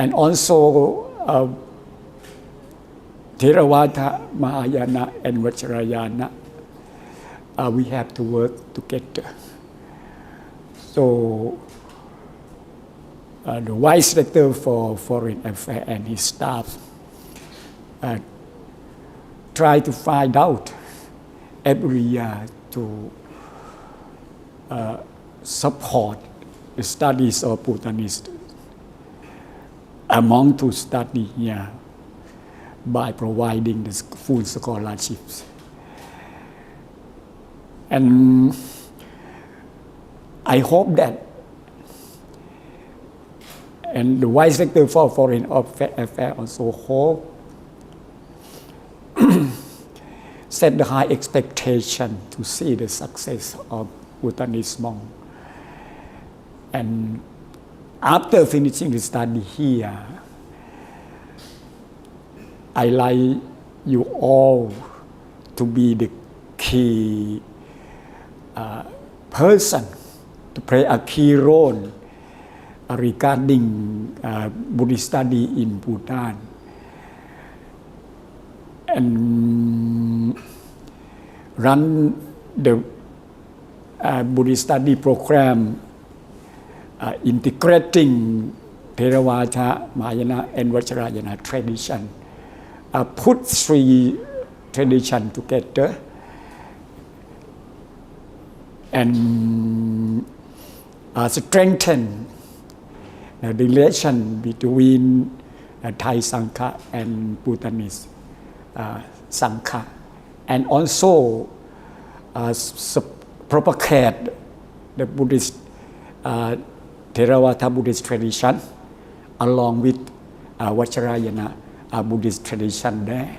and also uh, Theravada, Mahayana, and Vajrayana, uh, we have to work together. So, uh, the Vice Rector for Foreign Affairs and his staff uh, try to find out every year to uh, support the studies of Bhutanese among to study here by providing the full scholarships. And I hope that, and the Vice Secretary for Foreign Affairs also hope, set the high expectation to see the success of Bhutanese. And after finishing the study here, I like you all to be the key uh, person to play a key role regarding uh, Buddhist study in Bhutan. And run the uh, Buddhist study program uh, integrating Theravada, Mahayana, and Vajrayana tradition. Uh, put three tradition together and uh, strengthen the relation between uh, Thai Sangha and Bhutanese uh, Sangha, and also uh, propagate the Buddhist uh, Theravada Buddhist tradition along with uh, Vajrayana uh, Buddhist tradition there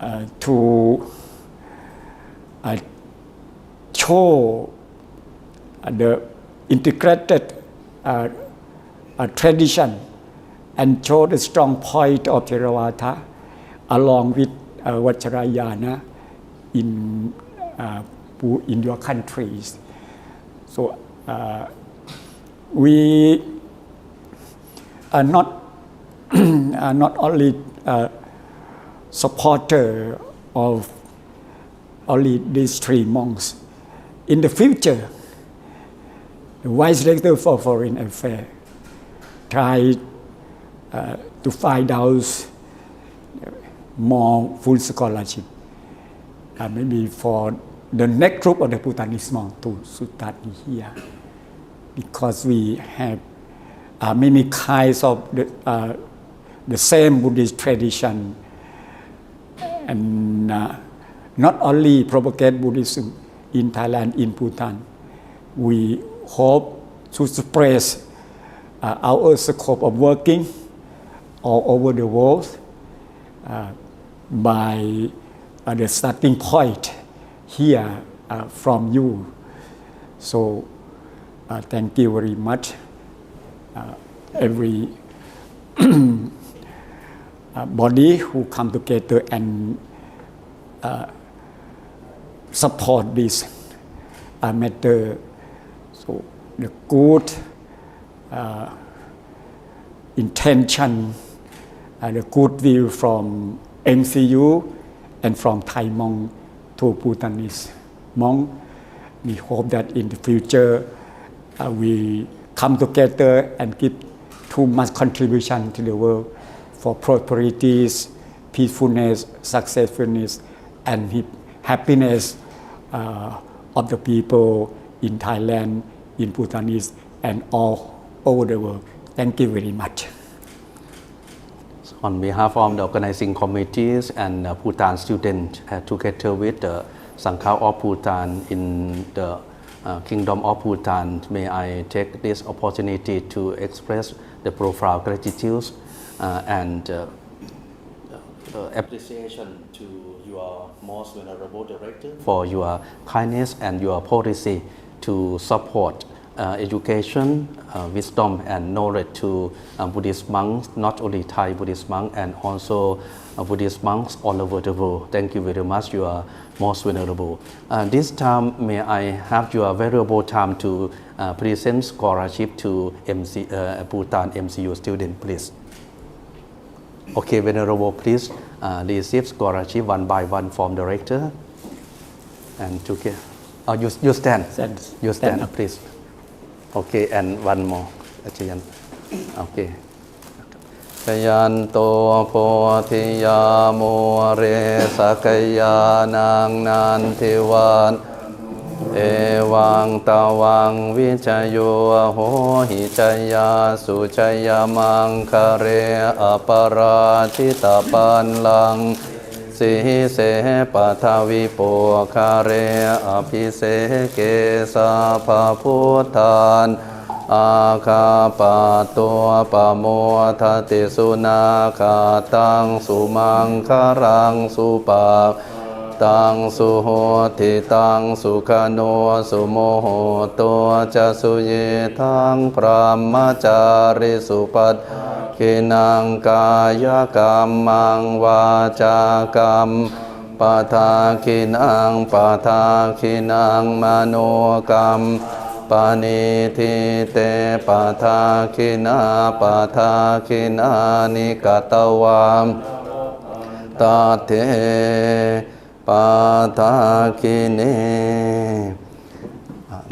uh, to uh, show uh, the integrated uh, uh, tradition and show the strong point of Theravada along with uh, Vajrayana in uh, in your countries. So we are not are not only uh, supporter of only these three monks. In the future, the Vice Director for Foreign Affairs try uh, to find out more full scholarship, uh, maybe for the next group of the Bhutanese monks to study here, because we have uh, many kinds of the, uh, the same Buddhist tradition, and uh, not only propagate Buddhism in Thailand, in Bhutan, we hope to spread uh, our scope of working all over the world uh, by uh, the starting point here from you. So uh, thank you very much, uh, every uh, body who come together and uh, support this uh, matter. So the good intention, the good view from MCU and from Thai monk to Bhutanese monk. We hope that in the future uh, we come together and give too much contribution to the world for prosperity, peacefulness, successfulness, and happiness uh, of the people in Thailand, in Bhutanese, and all over the world. Thank you very much. On behalf of the organizing committees and uh, Bhutan students, uh, together with the Sangha of Bhutan in the uh, Kingdom of Bhutan, may I take this opportunity to express the profound gratitude uh, and uh, uh, appreciation to your most venerable director for your kindness and your policy to support education, uh, wisdom, and knowledge to uh, Buddhist monks, not only Thai Buddhist monks, and also uh, Buddhist monks all over the world. Thank you very much. You are most venerable. Uh, this time, may I have your valuable time to uh, present scholarship to MC, uh, Bhutan MCU student, please. Okay, Venerable, please uh, receive scholarship one by one from director. And to oh, you, you stand. Stand. You stand, Stand please. Okay, and one more. อาจารย์ Okay. ชยันโตโพธิยาโมเรสกยานังนันทิวันเอวังตาวังวิจโยโหหิจยาสุจยามังคะเรอปราชิตาปันลัง สิเสปัทวิปุคาเรอภิเสเกสาภาพุทธานอาคาปะตัวปะโมทติสุนาคาตังสุมังคารังสุปาตังสุโหติตังสุขโนสุโมโหตัวจะสุเยทังพระมจาริสุปัต กินังกายกรรมังวาจากรรมปะทาคินังปะทาคินังมโนกรรมปานิทิเตปะทาคินาปะทาคินานิกตวามตาเทปาทาคิเน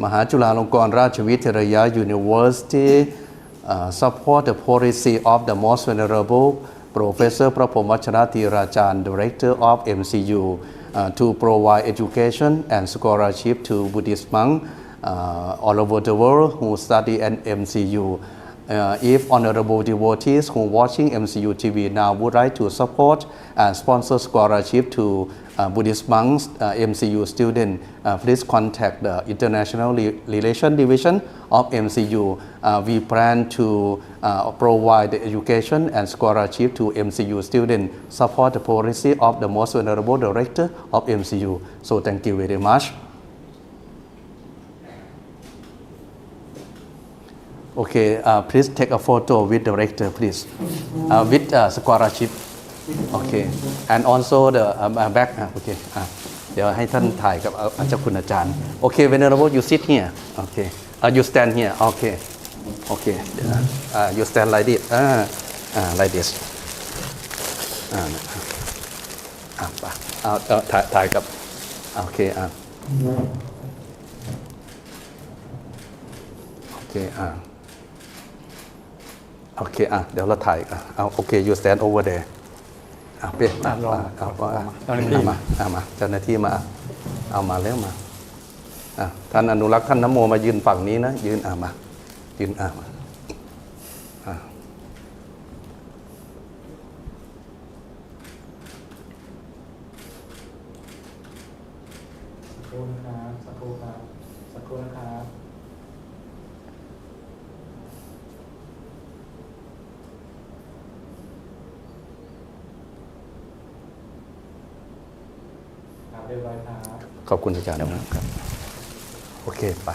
มหาจุฬาลงกรณราชวิทยา University uh, support the policy of the most venerable Professor Prapomachana Rajan, Director of MCU, uh, to provide education and scholarship to Buddhist monks uh, all over the world who study at MCU. Uh, if honorable devotees who watching MCU TV now would like to support and sponsor scholarship to uh, Buddhist monks, uh, MCU student, uh, please contact the International Re- Relation Division of MCU. Uh, we plan to uh, provide education and scholarship to MCU student, support the policy of the most honorable director of MCU. So thank you very much. Okay, uh, please take a photo with director, please, uh, with uh, scholarship. Okay, and also the um, uh, back. Uh, okay, อะเดี๋ยวให้ท่านถ่ายกับเอาเจ้าคุณอาจารย์ Okay, venerable, you sit here. Okay, uh, you stand here. Okay, okay. เดี๋ยวนะ uh, you stand like this. อ่าอ่า like this. อ่าอ่าไปเอาเอาถ่ายถ่ายกับโอเคอ่าโอเคอ่า โอเคอะเดี๋ยวเราถ่ายอะเอาโอเค you stand over there อะเป๊ะมาอะลองมาเอาลองเอามาเจ้าหน้าที่เอามาเอามาเจ้าหน้าที่มา เอามาแล้วมาอะท่านอนุรักษ์ท่านนโมมายืนฝั่งนี้นะ ยืนอะมา ยืนอะมาอะสักครู่นะครับสักครู่ครับสักครู่นะครับครับเรียบร้อยครับ ขอบคุณอาจารย์นะครับ โอเคไปะ